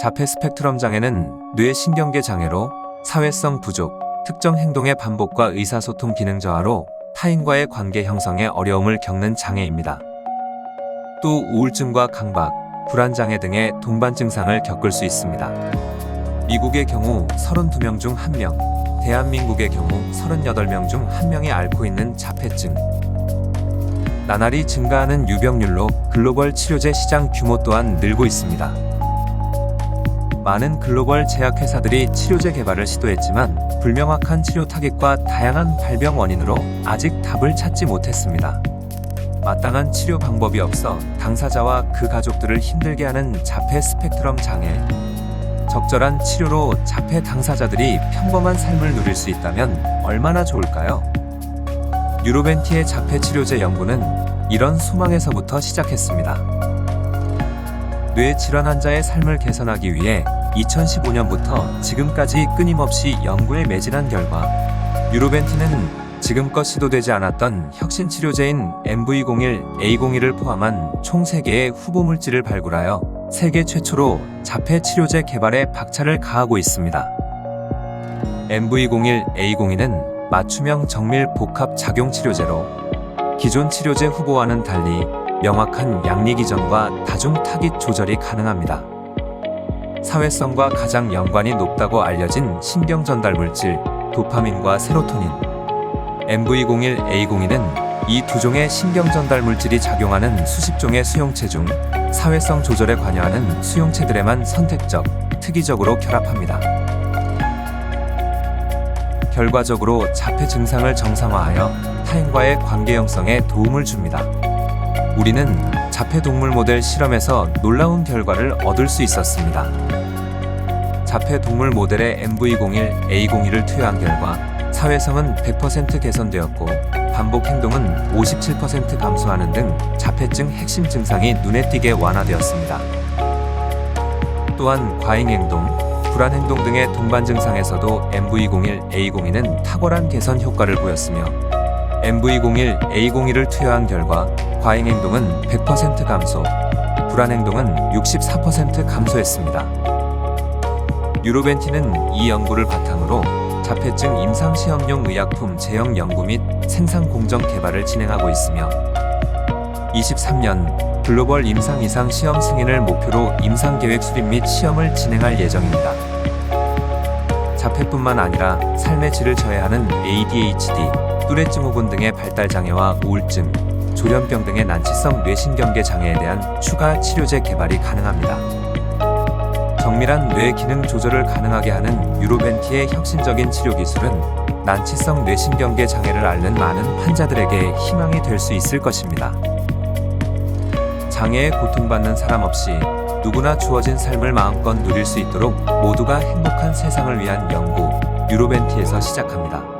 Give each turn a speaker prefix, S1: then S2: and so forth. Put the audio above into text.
S1: 자폐 스펙트럼 장애는 뇌 신경계 장애로 사회성 부족, 특정 행동의 반복과 의사소통 기능 저하로 타인과의 관계 형성에 어려움을 겪는 장애입니다. 또 우울증과 강박, 불안 장애 등의 동반 증상을 겪을 수 있습니다. 미국의 경우 32명 중 1명, 대한민국의 경우 38명 중 1명이 앓고 있는 자폐증. 나날이 증가하는 유병률로 글로벌 치료제 시장 규모 또한 늘고 있습니다. 많은 글로벌 제약회사들이 치료제 개발을 시도했지만 불명확한 치료 타깃과 다양한 발병 원인으로 아직 답을 찾지 못했습니다. 마땅한 치료 방법이 없어 당사자와 그 가족들을 힘들게 하는 자폐 스펙트럼 장애. 적절한 치료로 자폐 당사자들이 평범한 삶을 누릴 수 있다면 얼마나 좋을까요? 유로벤티의 자폐 치료제 연구는 이런 소망에서부터 시작했습니다. 뇌 질환 환자의 삶을 개선하기 위해 2015년부터 지금까지 끊임없이 연구에 매진한 결과 유로벤티는 지금껏 시도되지 않았던 혁신 치료제인 MV01, A01을 포함한 총 3개의 후보 물질을 발굴하여 세계 최초로 자폐 치료제 개발에 박차를 가하고 있습니다. MV01, A02는 맞춤형 정밀 복합 작용 치료제로 기존 치료제 후보와는 달리 명확한 양리 기전과 다중 타깃 조절이 가능합니다. 사회성과 가장 연관이 높다고 알려진 신경 전달 물질 도파민과 세로토닌 MV01A02는 이 두 종의 신경 전달 물질이 작용하는 수십 종의 수용체 중 사회성 조절에 관여하는 수용체들에만 선택적, 특이적으로 결합합니다. 결과적으로 자폐 증상을 정상화하여 타인과의 관계 형성에 도움을 줍니다. 우리는 자폐 동물 모델 실험에서 놀라운 결과를 얻을 수 있었습니다. 자폐 동물 모델의 MV01, A01을 투여한 결과 사회성은 100% 개선되었고 반복 행동은 57% 감소하는 등 자폐증 핵심 증상이 눈에 띄게 완화되었습니다. 또한 과잉 행동, 불안 행동 등의 동반 증상에서도 MV01, A02는 탁월한 개선 효과를 보였으며 MV01, A01을 투여한 결과 과잉 행동은 100% 감소, 불안 행동은 64% 감소했습니다. 유로벤티는 이 연구를 바탕으로 자폐증 임상 시험용 의약품 제형 연구 및 생산 공정 개발을 진행하고 있으며 23년 글로벌 임상 이상 시험 승인을 목표로 임상 계획 수립 및 시험을 진행할 예정입니다. 자폐뿐만 아니라 삶의 질을 저해하는 ADHD, 뚜레증후군 등의 발달 장애와 우울증, 조련병 등의 난치성 뇌신경계 장애에 대한 추가 치료제 개발이 가능합니다. 정밀한 뇌 기능 조절을 가능하게 하는 유로벤티의 혁신적인 치료 기술은 난치성 뇌신경계 장애를 앓는 많은 환자들에게 희망이 될 수 있을 것입니다. 장애에 고통받는 사람 없이 누구나 주어진 삶을 마음껏 누릴 수 있도록 모두가 행복한 세상을 위한 연구 유로벤티에서 시작합니다.